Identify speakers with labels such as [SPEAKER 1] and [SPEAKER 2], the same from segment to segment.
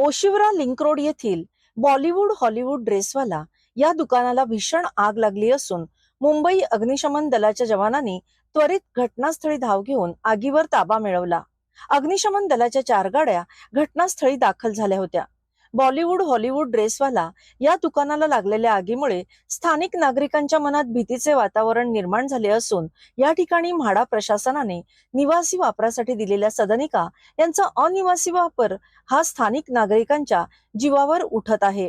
[SPEAKER 1] Oshiwara link road येथील Bollywood Hollywood ड्रेसवाला या दुकानाला भीषण आग लागली असून मुंबई अग्निशमन दलाच्या जवानांनी त्वरित घटनास्थळी धाव घेऊन आगीवर ताबा मिळवला. अग्निशमन दलाच्या चार गाड्या घटनास्थळी दाखल झाल्या होत्या. बॉलिवूड हॉलिवूड ड्रेसवाला या दुकानाला लागलेल्या आगीमुळे स्थानिक नागरिकांच्या मनात भीतीचे वातावरण निर्माण झाले असून या ठिकाणी म्हाडा प्रशासनाने निवासी वापरासाठी दिलेल्या सदनिका यांचा अनिवासी वापर हा स्थानिक नागरिकांच्या जीवावर उठत आहे.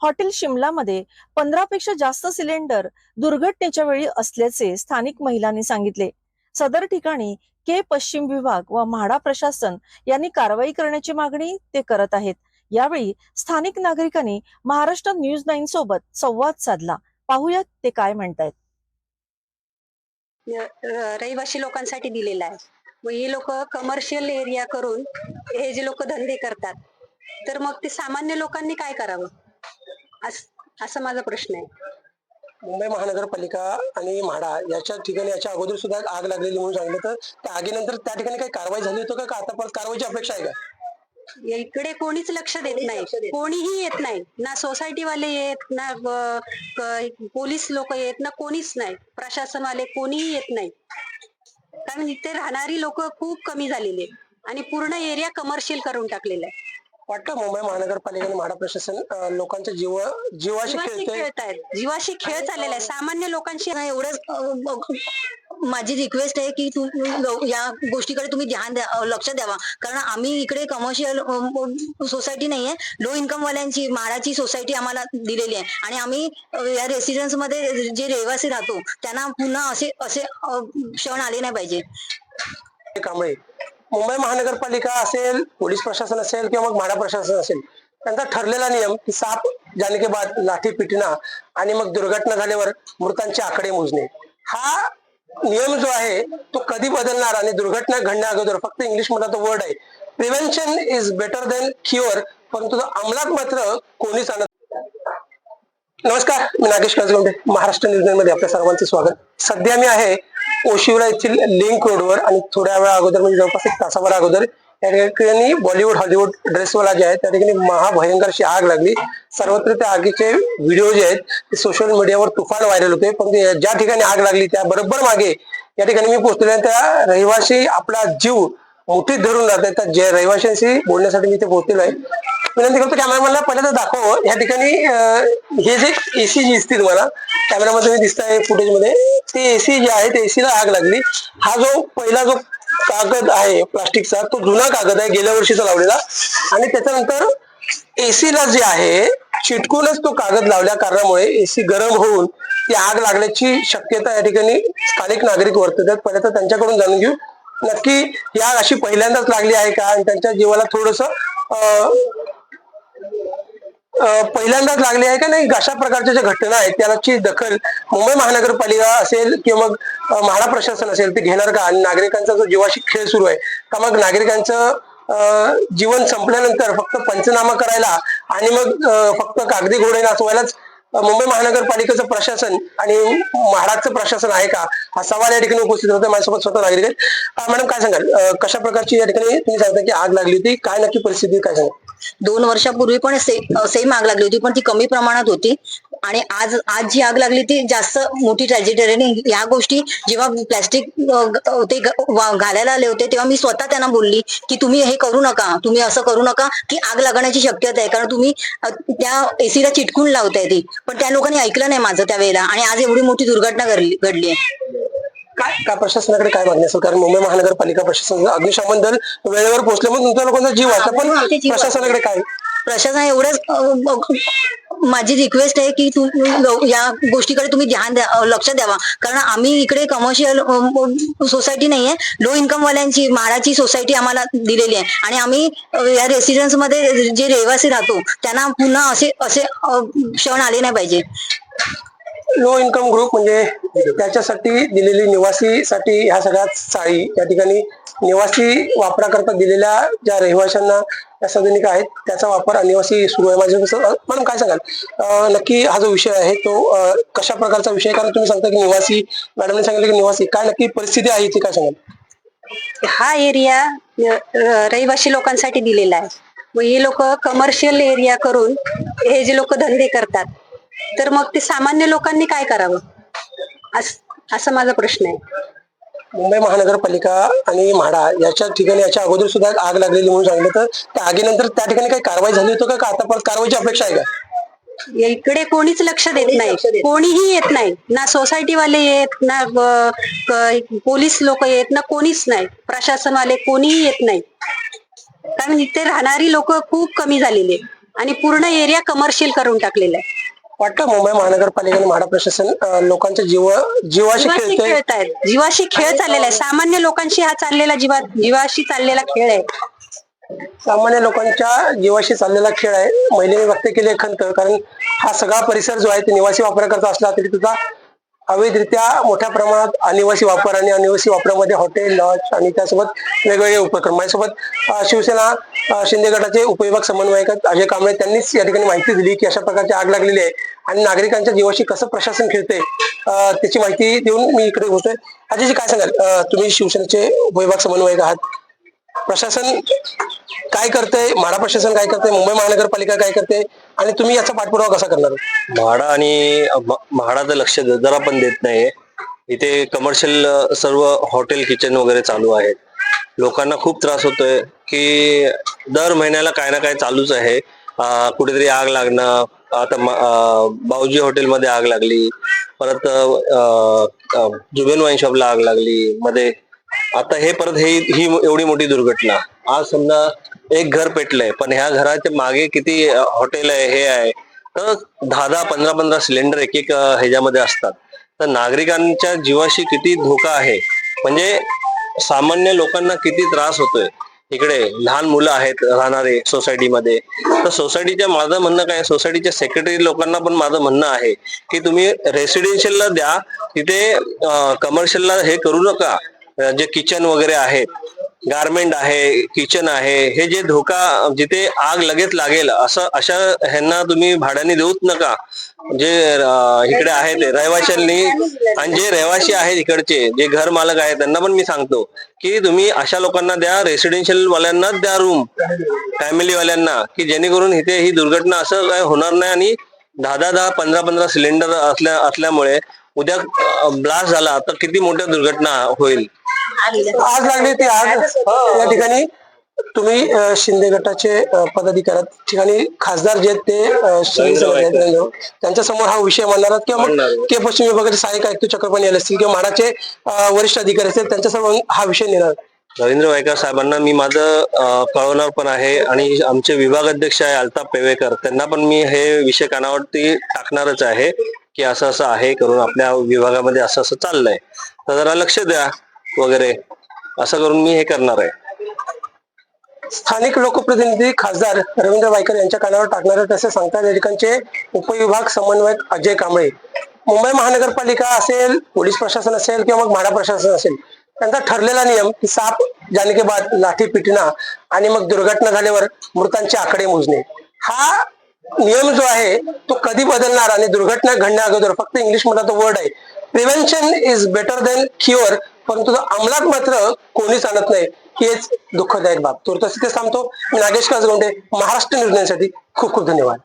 [SPEAKER 1] हॉटेल शिमलामध्ये पंधरा पेक्षा जास्त सिलेंडर दुर्घटनेच्या वेळी असल्याचे स्थानिक महिलांनी सांगितले. सदर ठिकाणी के पश्चिम विभाग व म्हाडा प्रशासन यांनी कारवाई करण्याची मागणी ते करत आहेत. यावेळी स्थानिक नागरिकांनी महाराष्ट्र न्यूज नाईन सोबत संवाद साधला. पाहूयात ते काय म्हणतायत.
[SPEAKER 2] रहिवासी लोकांसाठी दिलेला आहे. मग हे लोक कमर्शियल एरिया करून हे जे लोक धंदे करतात तर मग ते सामान्य लोकांनी काय करावं? अस- माझा प्रश्न आहे.
[SPEAKER 3] मुंबई महानगरपालिका आणि म्हाडा याच्या ठिकाणी याच्या अगोदर सुद्धा आग लागलेली म्हणून सांगितलं तर त्या आगीनंतर त्या ठिकाणी काही कारवाई झाली होती का? का आता परत कारवाईची अपेक्षा आहे का?
[SPEAKER 2] या इकडे कोणीच लक्ष देत नाही. कोणीही येत नाही. ना सोसायटी वाले येत ना पोलीस लोक येत ना कोणीच नाही. प्रशासनवाले कोणीही येत नाही. कारण इथे राहणारी लोक खूप कमी झालेली आहेत. आणि पूर्ण एरिया कमर्शियल करून टाकलेला आहे.
[SPEAKER 3] वाटतं मुंबई महानगरपालिका आणि म्हाडा प्रशासन अं, लोकांच्या जीव जीवाशी
[SPEAKER 2] जीवाशी
[SPEAKER 3] खेळतंय?
[SPEAKER 2] खेळतायत. जीवाशी खेळ चाललेला आहे. सामान्य लोकांशी
[SPEAKER 4] नाही, एवढंच अं, माझी रिक्वेस्ट आहे की तू या गोष्टीकडे तुम्ही ध्यान द्या अं, लक्ष द्यावा. कारण आम्ही इकडे कमर्शियल सोसायटी नाहीये. लो इन्कम वाल्यांची म्हाडाची सोसायटी आम्हाला दिलेली आहे. आणि आम्ही अं, या रेसिडेन्समध्ये जे रहिवासी राहतो त्यांना पुन्हा असे असे अं, क्षण आले नाही पाहिजे.
[SPEAKER 3] कांबळे मुंबई महानगरपालिका असेल पोलीस प्रशासन असेल किंवा मग म्हाडा प्रशासन असेल त्यांचा ठरलेला नियम की साप जाने के बाद लाठी पिटणं आणि मग दुर्घटना झाल्यावर मृतांचे आकडे मोजणे. हा नियम जो आहे तो कधी बदलणार आणि दुर्घटना घडण्या अगोदर फक्त इंग्लिश मधला तो वर्ड आहे. Prevention is better than cure परंतु अंमलात मात्र कोणीच आणत नमस्कार मी नागेश काजगोंडे महाराष्ट्र न्यूजमध्ये आपल्या सर्वांचं स्वागत. सध्या मी आहे ओशिवरा येथील लिंक रोडवर आणि थोड्या वेळा अगोदर म्हणजे जवळपास एक तासाभर अगोदर या ठिकाणी बॉलिवूड हॉलिवूड ड्रेसवाला जे आहे त्या ठिकाणी महाभयंकर अशी आग लागली. सर्वत्र त्या आगीचे व्हिडिओ जे आहेत ते सोशल मीडियावर तुफान व्हायरल होते. पण ज्या ठिकाणी आग लागली त्या बरोबर मागे या ठिकाणी मी पोहोचलेलो आहे. त्या रहिवाशी आपला जीव मुठीत धरून राहतात त्या जे रहिवाशांशी बोलण्यासाठी मी इथे पोहोचलेलो आहे. विनंती करतो कॅमेरामॅनला पहिल्यांदा दाखव. या ठिकाणी हे जे एसी जी दिसते तुम्हाला कॅमेरामध्ये मी दिसत आहे फुटेजमध्ये ते एसी जे आहे ते एसीला आग लागली. हा जो पहिला जो कागद आहे प्लास्टिकचा तो जुना कागद आहे गेल्या वर्षीचा लावलेला. आणि त्याच्यानंतर एसीला जे आहे चिटकूनच तो कागद लावल्या कारणामुळे एसी गरम होऊन ती आग लागण्याची शक्यता या ठिकाणी स्थानिक नागरिक वर्तवतात. पहिले तर त्यांच्याकडून जाणून घेऊ. नक्की ही आग अशी पहिल्यांदाच लागली आहे का? आणि त्यांच्या जीवाला थोडस पहिल्यांदाच लागली आहे का नाही? अशा प्रकारच्या ज्या घटना आहेत त्याची दखल मुंबई महानगरपालिका असेल किंवा मग म्हाडा प्रशासन असेल ते घेणार का? आणि नागरिकांचा जो जीवाशी खेळ सुरू आहे का मग नागरिकांचं अं, जीवन संपल्यानंतर फक्त पंचनामा करायला आणि मग फक्त कागदी घोडे नाचवायलाच मुंबई महानगरपालिकेचं प्रशासन आणि म्हाडाचं प्रशासन आहे का? हा सवाल या ठिकाणी उपस्थित होता माझ्यासोबत स्वतः नागरिक आहेत. मॅडम काय सांगाल? कशा प्रकारची या ठिकाणी तुम्ही सांगता की आग लागली होती? काय नक्की परिस्थिती काय सांगाल?
[SPEAKER 4] दोन वर्षापूर्वी पण से, सेम आग लागली होती पण ती कमी प्रमाणात होती. आणि आज आज जी आग लागली ती जास्त मोठी ट्रॅजेडी आणि या गोष्टी जेव्हा प्लॅस्टिक ते घालायला आले होते तेव्हा मी स्वतः त्यांना बोलली की तुम्ही हे करू नका तुम्ही असं करू नका की आग लागण्याची शक्यता आहे. कारण तुम्ही त्या एसीला चिटकून लावताय ती. पण त्या लोकांनी ऐकलं नाही माझं त्या वेळेला. आणि आज एवढी मोठी दुर्घटना घडली घडली आहे.
[SPEAKER 3] काय का प्रशासनाकडे काय मागणी असेल कारण मुंबई महानगरपालिका प्रशासन अग्निशमन दल वेळेवर पोहोचल्यामुळे तुमच्या लोकांचा जीव वाचला. पण. प्रशासनाकडे काय?
[SPEAKER 4] प्रशासन एवढंच माझी रिक्वेस्ट आहे की तुम्ही या गोष्टीकडे तुम्ही ध्यान द्या लक्ष द्यावा. कारण आम्ही इकडे कमर्शियल सोसायटी नाहीये. लो इन्कम वाल्यांची म्हाडाची सोसायटी आम्हाला दिलेली आहे. आणि आम्ही या रेसिडेन्समध्ये जे रहिवासी राहतो त्यांना पुन्हा असे असे क्षण आले नाही पाहिजे.
[SPEAKER 3] लो इन्कम ग्रुप म्हणजे त्याच्यासाठी दिलेली निवासीसाठी ह्या सगळ्या चाळी या ठिकाणी निवासी वापराकरता दिलेल्या ज्या रहिवाशांना या सदनिका आहेत त्याचा वापर अनिवासी सुरू आहे. माझ्या मॅडम काय सांगाल? नक्की हा जो विषय आहे तो कशा प्रकारचा विषय कारण तुम्ही सांगता की निवासी मॅडमने सांगितलं की निवासी. काय नक्की परिस्थिती आहे ती काय सांगाल?
[SPEAKER 2] हा एरिया रहिवासी लोकांसाठी दिलेला आहे. मग हे लोक कमर्शियल एरिया करून हे जे लोक धंदे करतात तर मग ते सामान्य लोकांनी काय करावं? अस- असा माझा प्रश्न आहे.
[SPEAKER 3] मुंबई महानगरपालिका आणि म्हाडा याच्या ठिकाणी याच्या अगोदर सुद्धा आग लागलेली म्हणून सांगितलं तर त्या आगीनंतर त्या ठिकाणी काही कारवाई झाली होती का? आता परत कारवाईची अपेक्षा आहे का?
[SPEAKER 2] इकडे कोणीच लक्ष देत नाही. कोणीही येत नाही. ना सोसायटी वाले येत ना पोलीस लोक येत ना कोणीच नाही. प्रशासनवाले कोणीही येत नाही. कारण इथे राहणारी लोक खूप कमी झालेली. आणि पूर्ण एरिया कमर्शियल करून टाकलेला आहे.
[SPEAKER 3] वाटतं मुंबई महानगरपालिका आणि म्हाडा प्रशासन अं, लोकांच्या जीव जीवाशी
[SPEAKER 2] जीवाशी
[SPEAKER 3] खेळतंय?
[SPEAKER 2] खेळत आहेत. जीवाशी खेळ चाललेला आहे. सामान्य लोकांशी हा चाललेला जीवा जीवाशी चाललेला खेळ आहे.
[SPEAKER 3] सामान्य लोकांच्या जीवाशी चाललेला खेळ आहे. महिलेने व्यक्त केली आहे खंत कारण हा सगळा परिसर जो आहे ते निवासी वापराकरता असला तरी तुझा अवैधरित्या मोठ्या प्रमाणात अनिवासी वापर आणि अनिवासी वापरामध्ये हॉटेल लॉज आणि त्यासोबत वेगवेगळे उपक्रम. यासोबत शिवसेना शिंदे गटाचे उपविभाग समन्वयक अजय कांबळे त्यांनीच या ठिकाणी माहिती दिली की अशा प्रकारची आग लागलेली आहे आणि नागरिकांच्या जीवाशी कसं प्रशासन खेळते त्याची माहिती देऊन मी इकडे होतोय अजयजी काय सांगाल? तुम्ही शिवसेनेचे उपविभाग समन्वयक आहात. प्रशासन काय करते म्हाडा प्रशासन काय करतंय? मुंबई महानगरपालिका काय करते आणि तुम्ही याचा पाठपुरावा कसा करणार?
[SPEAKER 5] म्हाडा आणि म्हाडाचं लक्ष जरा पण देत नाहीये. इथे कमर्शियल सर्व हॉटेल किचन वगैरे चालू आहेत. लोकांना खूप त्रास होतोय की दर महिन्याला काय ना काय चालूच आहे. कुठेतरी आग लागणं आता बाऊजी हॉटेलमध्ये आग लागली. परत जुबेन वाईन शॉपला आग लागली. मध्ये आता हे परत हे ही एवढी मोठी दुर्घटना. आज समजा एक घर पेटलंय पण ह्या घराच्या मागे किती हॉटेल आहे हे आहे तर दहा दहा पंधरा पंधरा सिलेंडर एक एक ह्याच्यामध्ये असतात. तर नागरिकांच्या जीवाशी किती धोका आहे? म्हणजे सामान्य लोकांना किती त्रास होतोय? इकडे लहान मुलं आहेत राहणारे सोसायटीमध्ये. तर सोसायटीच्या माझं म्हणणं काय? सोसायटीच्या सेक्रेटरी लोकांना पण माझं म्हणणं आहे की तुम्ही रेसिडेन्शियलला द्या तिथे कमर्शियलला हे करू नका. जे किचन वगैरे आहेत गारमेंट आहे किचन आहे हे जे धोका जिथे आग लगेच लागेल असं अशा ह्यांना तुम्ही भाड्याने देऊच नका. जे इकडे आहेत रहिवाशांनी आणि जे रहिवाशी आहेत इकडचे जे घर मालक आहेत त्यांना पण मी सांगतो की तुम्ही अशा लोकांना द्या रेसिडेन्शियल वाल्यांनाच द्या रूम फॅमिली वाल्यांना की जेणेकरून इथे ही दुर्घटना असं काय होणार नाही आणि दहा दहा दहा पंधरा पंधरा सिलेंडर असल्या असल्यामुळे उद्या ब्लास्ट झाला तर किती मोठ्या दुर्घटना होईल.
[SPEAKER 3] आज लागली ती आग. या ठिकाणी तुम्ही अं, शिंदे गटाचे अं, पदाधिकारी आहात. ठिकाणी खासदार जे आहेत ते अं, शिंदे साहेब आहेत, रवींद्र भाऊ. त्यांच्यासमोर हा विषय मांडणार आहात किंवा
[SPEAKER 5] मांडणार.
[SPEAKER 3] मग के पश्चिम विभागाचे सहाय्यक आयुक्त चक्रपाणी आले असतील किंवा म्हाडाचे अं, वरिष्ठ अधिकारी असतील त्यांच्यासमोर हा विषय नेणार
[SPEAKER 5] रवींद्र वायकर साहेबांना मी माझं अं, कळवणार पण आहे आणि आमचे विभाग अध्यक्ष आहे अल्ताफ पेवेकर. त्यांना पण मी हे विषय कानावरती टाकणारच आहे की असं असं आहे करून आपल्या विभागामध्ये असं असं चाललंय. तर जरा लक्ष द्या. वगैरे असं करून मी हे करणार आहे.
[SPEAKER 3] स्थानिक लोकप्रतिनिधी खासदार रवींद्र वायकर यांच्या कानावर टाकणारे तसे सांगतात या ठिकाणचे उपविभाग समन्वयक अजय कांबळे. मुंबई महानगरपालिका असेल पोलीस प्रशासन असेल किंवा मग म्हाडा प्रशासन असेल त्यांचा ठरलेला नियम की साप जाने के बाद लाठी पिटणं आणि मग दुर्घटना झाल्यावर मृतांचे आकडे मोजणे. हा नियम जो आहे तो कधी बदलणार आणि दुर्घटना घडण्या अगोदर फक्त इंग्लिशमध्ये तो वर्ड आहे. Prevention is better than cure परंतु अंमलात मात्र कोणीच आणत नाही. हेच दुःखदायक बाब. तुर्तास तिथे थांबतो. मी नागेश काजगोंडे महाराष्ट्र निर्णयासाठी खूप खूप धन्यवाद.